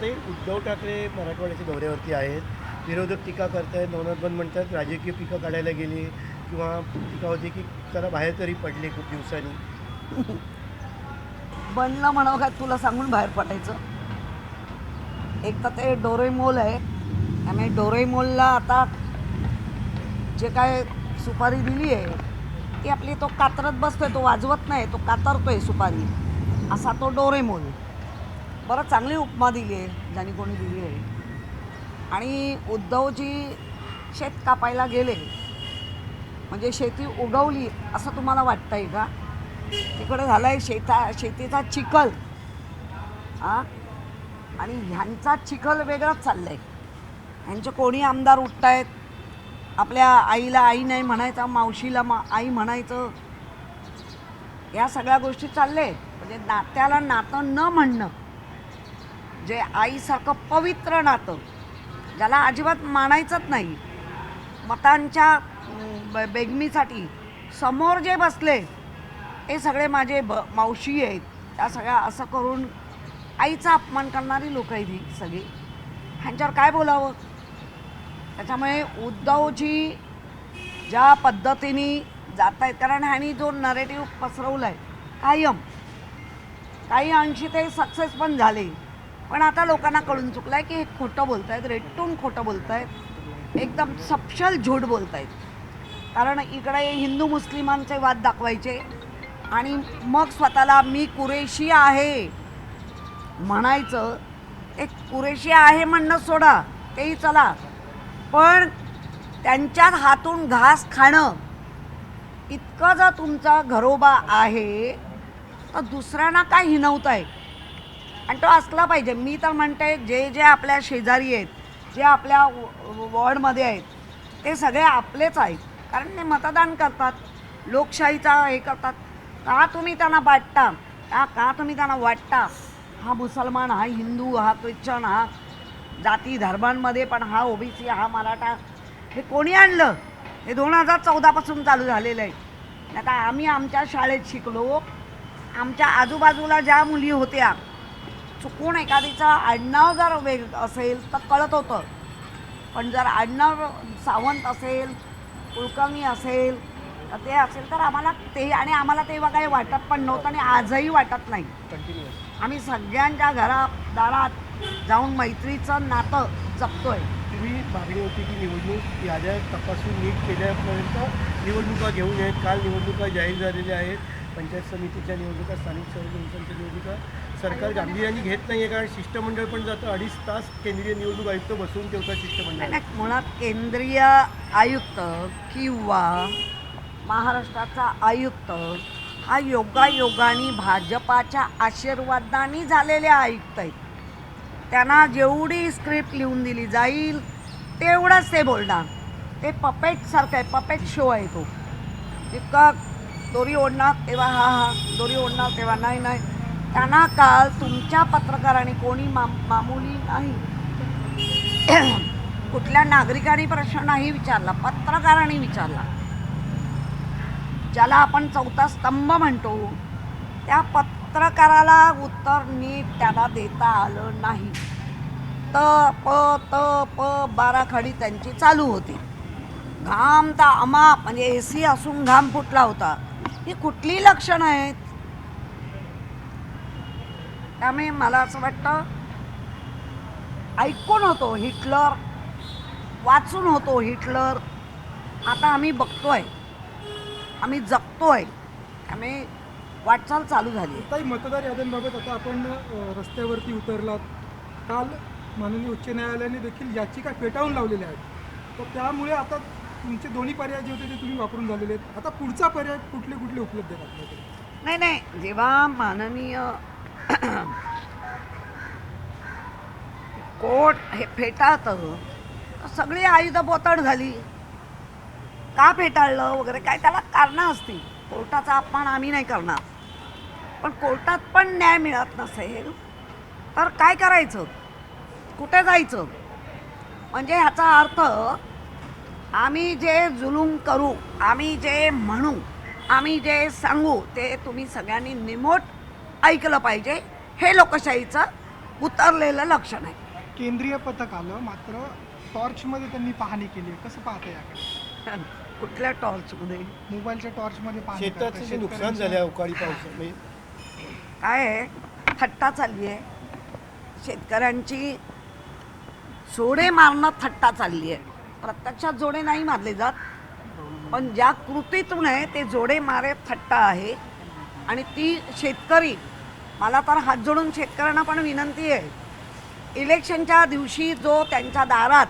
ते उद्धव ठाकरे मराठवाड्याच्या दौऱ्यावरती आहेत. विरोधक टीका करतायत नवनाथ बंद म्हणतात राजकीय पिकं काढायला गेली किंवा टीका होती की त्याला बाहेर तरी पडले खूप दिवसांनी. बनलं म्हणावं काय तुला सांगून बाहेर पडायचं? एक तर ते डोरेमोल आहे. आणि डोरेमोलला आता जे काय सुपारी दिली आहे ती आपली तो कातरत बसतोय तो वाजवत नाही तो कातरतोय सुपारी. असा तो डोरेमोल बरं चांगली उपमा दिली आहे ज्यांनी कोणी दिली आहे. आणि उद्धवजी शेत कापायला गेले. म्हणजे शेती उगवली असं तुम्हाला वाटतं आहे का? तिकडे आहे शेता शेतीचा चिखल. हां? आणि ह्यांचा चिखल वेगळाच आहे ह्यांचे कोणी आमदार उठतायत? आपल्या आईला आई नाही म्हणायचं मावशीला मा आई म्हणायचं. या सगळ्या गोष्टी चालले म्हणजे नात्याला नातं न म्हणणं. जे आईसारखं पवित्र नातं ज्याला अजिबात मानायचंच नाही. मतांच्या ब- बेगमीसाठी समोर जे बसले ते सगळे माझे ब मावशी आहेत. त्या सगळ्या असं करून आईचा अपमान करणारी लोक आहेत ही सगळी. ह्यांच्यावर काय बोलावं? त्याच्यामुळे उद्धवजी ज्या पद्धतीने जात आहेत कारण ह्यांनी जो नरेटिव्ह पसरवला आहे कायम. काही अंशी ते सक्सेस पण झाले. पण आता लोकांना कळून चुकलं आहे की हे खोटं बोलत आहेत रेटून खोटं बोलत आहेत एकदम सपशल झूट बोलत आहेत कारण इकडे हिंदू मुस्लिमांचे वाद दाखवायचे आणि मग स्वतःला मी कुरेशी आहे म्हणायचं एक कुरेशी आहे म्हणणं सोडा तेही चला. पण त्यांच्यात हातून घास खाणं इतकं जर तुमचा घरोबा आहे तर दुसऱ्यांना काय हिनवताय आणि तो असला पाहिजे. मी तर म्हणते जे जे आपल्या शेजारी आहेत जे आपल्या वॉर्डमध्ये आहेत ते सगळे आपलेच आहेत. कारण ते मतदान करतात लोकशाहीचा हे करतात. का तुम्ही त्यांना वाटता? का का तुम्ही त्यांना वाटता? हा मुसलमान हा हिंदू हा ख्रिश्चन हा जाती धर्मांमध्ये पण हा ओबीसी हा मराठा हे कोणी आणलं? हे दोन हजार चौदापासून चालू झालेलं आहे. आता आम्ही आमच्या शाळेत शिकलो. आमच्या आजूबाजूला ज्या मुली होत्या चुकून एखादीचं आडनाव जर वेग असेल तर कळत होतं. पण जर आडनाव सावंत असेल कुलकर्णी असेल तर ते असेल तर आम्हाला ते आणि आम्हाला तेव्हा काही वाटत पण नव्हतं आणि आजही वाटत नाही. आम्ही सगळ्यांच्या घरात दारात जाऊन मैत्रीचं नातं जपतोय. तुम्ही मागणी होती की निवडणूक याद्या तपासून नीट केल्यापर्यंत निवडणुका घेऊन आहेत काल निवडणुका जाहीर झालेल्या आहेत. पंचायत समितीच्या निवडणुका स्थानिक स्वराज्य निवडणुका. सरकार गांभीर्याने घेत नाही आहे कारण शिष्टमंडळ पण जातं. अडीच तास केंद्रीय निवडणूक आयुक्त बसवून ठेवतात शिष्टमंडळ नाही, मुळात केंद्रीय आयुक्त किंवा महाराष्ट्राचा आयुक्त हा योगायोगाने भाजपाच्या आशीर्वादाने झालेले आयुक्त आहेत. त्यांना जेवढी स्क्रिप्ट लिहून दिली जाईल तेवढंच ते बोलणार. ते पपेटसारखं आहे पपेट शो आहे तो. इतका दोरी ओढणार तेव्हा हा हा दोरी ओढणार तेव्हा नाही नाही. त्यांना काल तुमच्या पत्रकारांनी कोणी माम मामुली नाही. कुठल्या नागरिकांनी प्रश्न नाही विचारला पत्रकारांनी विचारला. ज्याला आपण चौथा स्तंभ म्हणतो त्या पत्रकाराला उत्तर नीट त्याला देता आलं नाही. त प त प बाराखडी त्यांची चालू होती. घाम तर अमाप म्हणजे ए सी असून घाम फुटला होता. ही कुठली लक्षणं आहेत? त्यामुळे मला असं वाटतं ऐकून होतो हिटलर वाचून होतो हिटलर. आता आम्ही बघतोय आम्ही जगतोय त्यामुळे वाटचाल चालू झाली काही मतदार याद्यांबाबत आता आपण रस्त्यावरती उतरलात. काल माननीय उच्च न्यायालयाने देखील याचिका फेटाळून लावलेल्या आहेत. तर त्यामुळे आता तुमचे दोन्ही पर्याय जे होते ते तुम्ही वापरून झालेले आहेत. आता पुढचा पर्याय कुठले कुठले उपलब्ध आहेत आपल्याकडे? नाही नाही. जेव्हा माननीय कोट हे फेटाळतं सगळी आयुध बोतड झाली. का फेटाळलं वगैरे काय त्याला कारणं असतील. कोर्टाचा अपमान आम्ही नाही करणार. पण कोर्टात पण न्याय मिळत नसेल तर काय करायचं? कुठे जायचं? म्हणजे ह्याचा अर्थ आम्ही जे जुलूम करू आम्ही जे म्हणू आम्ही जे सांगू ते तुम्ही सगळ्यांनी निमोट ऐकलं पाहिजे. हे लोकशाहीचं उतरलेलं लक्षण आहे. केंद्रीय पथक आलं मात्र टॉर्चमध्ये त्यांनी पाहणी केली आहे. कसं पाहता याकडे? कुठल्या टॉर्चमध्ये? मोबाईलच्या टॉर्चमध्ये पाहणी करताय. शेताचं जे नुकसान झालं अवकाळी पावसामुळे. म्हणजे काय आहे? थट्टा चालली आहे. शेतकऱ्यांची जोडे मारणं थट्टा चालली आहे. प्रत्यक्षात जोडे नाही मारले जात. पण ज्या कृतीतून आहे ते जोडे मारे थट्टा आहे. आणि ती शेतकरी मला तर हात जोडून शेतकऱ्यांना पण विनंती आहे. इलेक्शनच्या दिवशी जो त्यांच्या दारात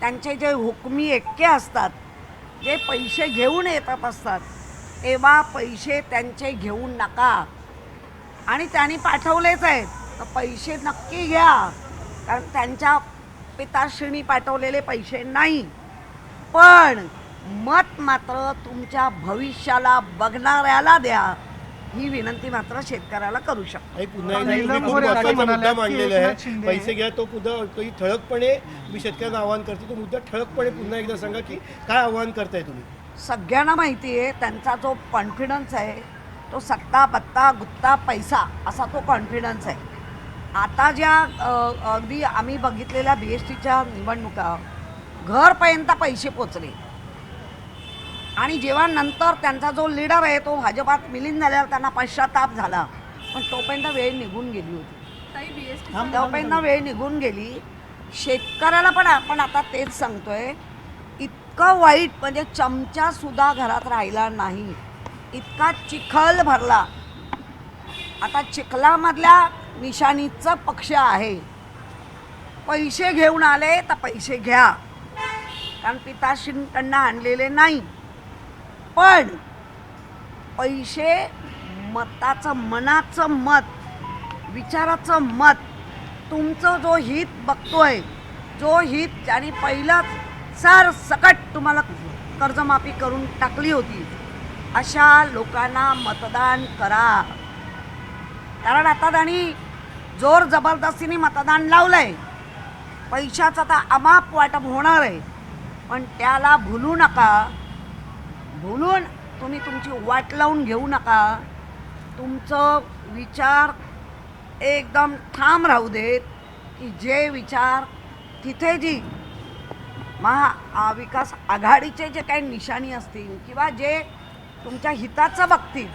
त्यांचे जे हुकमी एक्के असतात जे पैसे घेऊन येतात असतात तेव्हा पैसे त्यांचे घेऊन नका. आणि त्यांनी पाठवलेच आहेत. तर पैसे नक्की घ्या. कारण त्यांच्या पिताश्रीनी पाठवलेले पैसे नाही. पण मत मात्र तुमच्या भविष्याला बघणाऱ्याला द्या. ही विनंती मात्र शेतकऱ्याला करू शकतो. पुन्हा एकदा तुम्ही खूप महत्त्वाचा मुद्दा मांडलेला आहे. पैसे घ्या तो काही ठळकपणे मी शेतकऱ्यांना आवाहन करते. तो मुद्दा ठळकपणे पुन्हा एकदा सांगा की काय आवाहन करताय तुम्ही? सगळ्यांना माहिती आहे त्यांचा जो कॉन्फिडन्स आहे तो सत्ता पत्ता गुत्ता पैसा असा तो कॉन्फिडन्स आहे. आता ज्या अ, अगदी आम्ही बघितलेल्या बी एस टीच्या निवडणुका घरपर्यंत पैसे पोचले. आणि जेव्हा नंतर त्यांचा जो लीडर आहे तो भाजपात विलीन झाल्यावर त्यांना पश्चाताप झाला. पण तोपर्यंत वेळ निघून गेली होती. तोपर्यंत वेळ निघून गेली. शेतकऱ्याला पण आपण आता तेच सांगतोय इतकं वाईट म्हणजे चमचा सुद्धा घरात राहिला नाही. इतका चिखल भरला. आता चिखलामधल्या निशाणीचा पक्ष आहे. पैसे घेऊन आले तर पैसे घ्या. कारण पिताश्रींकडनं आणलेले नाही. पण पैसे मताचं मनाचं मत विचाराचं मत तुमचं जो हित बघतोय जो हित ज्याने पहिलंच सर सकट तुम्हाला कर्जमाफी करून टाकली होती अशा लोकांना मतदान करा. कारण आता त्यांनी जोर जबरदस्तीने मतदान लावलं आहे पैशाचं आता अमाप वाटप होणार आहे. पण त्याला भुलू नका. भुलून तुम्ही तुमची वाट लावून घेऊ नका. तुमचं विचार एकदम ठाम राहू देत की जे विचार तिथे जी महा विकास आघाडीचे जे काही निशाणी असतील किंवा जे तुमच्या हिताचं बघतील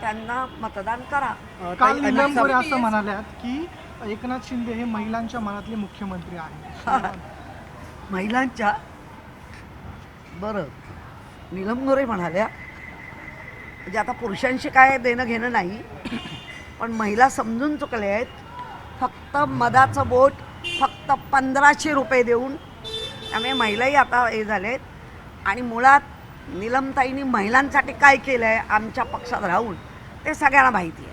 त्यांना मतदान करा. काल नीलम गोरे असं म्हणाल्यात की एकनाथ शिंदे हे महिलांच्या मनातले मुख्यमंत्री आहेत. महिलांच्या? बरं. नीलम गोरे म्हणाल्या म्हणजे आता पुरुषांशी काय देणं घेणं नाही पण महिला समजून चुकल्या आहेत. फक्त मधाचं बोट फक्त पंधराशे रुपये देऊन. त्यामुळे महिलाही आता हे झालेत. आणि मुळात नीलमताईंनी महिलांसाठी काय केलं आहे आमच्या पक्षात राहून ते सगळ्यांना माहिती आहे.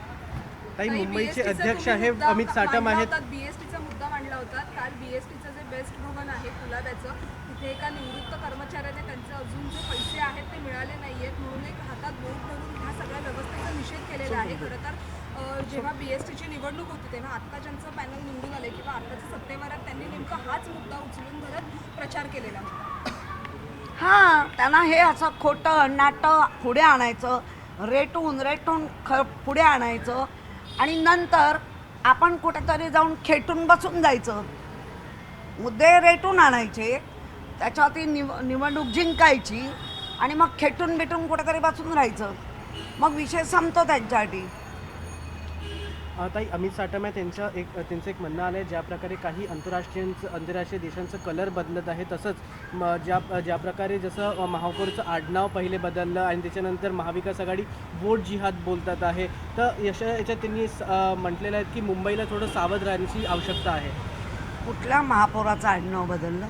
ताई मुंबईचे अध्यक्ष आहे अमित साटम आहेत. बीएसटीचा मुद्दा मांडला होता. काल बीएसटीचं जे बेस्ट भवन आहे कुलाब्याचं तिथे एका निवृत्त कर्मचाऱ्याने त्यांचे अजून जे पैसे आहेत ते मिळाले नाही आहेत म्हणून एक हातात बोट धरून ह्या सगळ्या व्यवस्थेचा निषेध केलेला आहे. खरं तर जेव्हा बीएसटीची निवडणूक होती तेव्हा आत्ता ज्यांचं पॅनल निवडून आले किंवा आत्ताच्या सत्तेवर आहेत त्यांनी नेमका हाच मुद्दा उचलून धरत प्रचार केलेला होता हां त्यांना हे असं खोटं नाटं पुढे आणायचं रेटून रेटून ख पुढे आणायचं. आणि नंतर आपण कुठेतरी जाऊन खेटून बसून जायचं. मुद्दे रेटून आणायचे त्याच्यावरती निव निवडणूक जिंकायची आणि मग खेटून बिटून कुठेतरी बसून राहायचं. मग विषय संपतो त्यांच्यासाठी. ताई अमित साटम आहे. त्यांचं एक त्यांचं एक म्हणणं आलं आहे ज्या प्रकारे काही आंतरराष्ट्रीय आंतरराष्ट्रीय देशांचं कलर बदलत आहे तसंच म, ज्या ज्या प्रकारे जसं महापौरचं आडनाव पहिले बदललं आणि त्याच्यानंतर महाविकास आघाडी वोट जिहाद बोलतात आहे. तर यशा याच्यात त्यांनी म्हटलेलं आहे की मुंबईला थोडं सावध राहण्याची आवश्यकता आहे. कुठल्या महापौराचं आडनाव बदललं?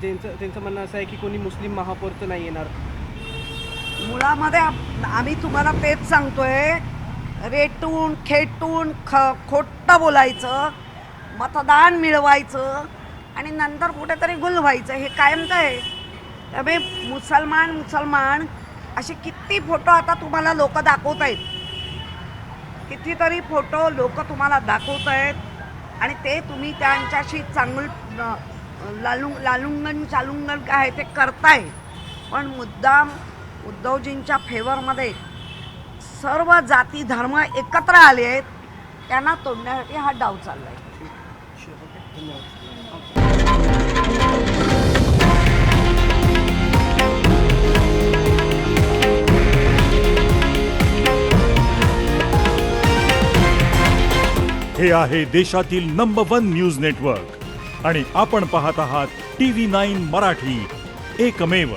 त्यांचं त्यांचं म्हणणं असं आहे की कोणी मुस्लिम महापौरचं नाही येणार. मुळामध्ये आम्ही तुम्हाला तेच सांगतोय रेटून खेटून ख खोटं बोलायचं मतदान मिळवायचं आणि नंतर कुठेतरी गुल व्हायचं हे कायमचं आहे. त्यामुळे मुसलमान मुसलमान असे किती फोटो आता तुम्हाला लोक दाखवत आहेत. कितीतरी फोटो लोक तुम्हाला दाखवत आहेत आणि ते तुम्ही त्यांच्याशी चांगलं लालुंग लालुंगण चालुंगण काय आहे ते करताय. पण मुद्दाम उद्धवजींच्या फेवरमध्ये सर्व जाती धर्म एकत्र आले आहेत त्यांना तोडण्यासाठी हा डाव चाललाय. आहे हे आहे देशातील नंबर वन न्यूज नेटवर्क आणि आपण पाहत आहात टी व्ही नाईन मराठी. एकमेव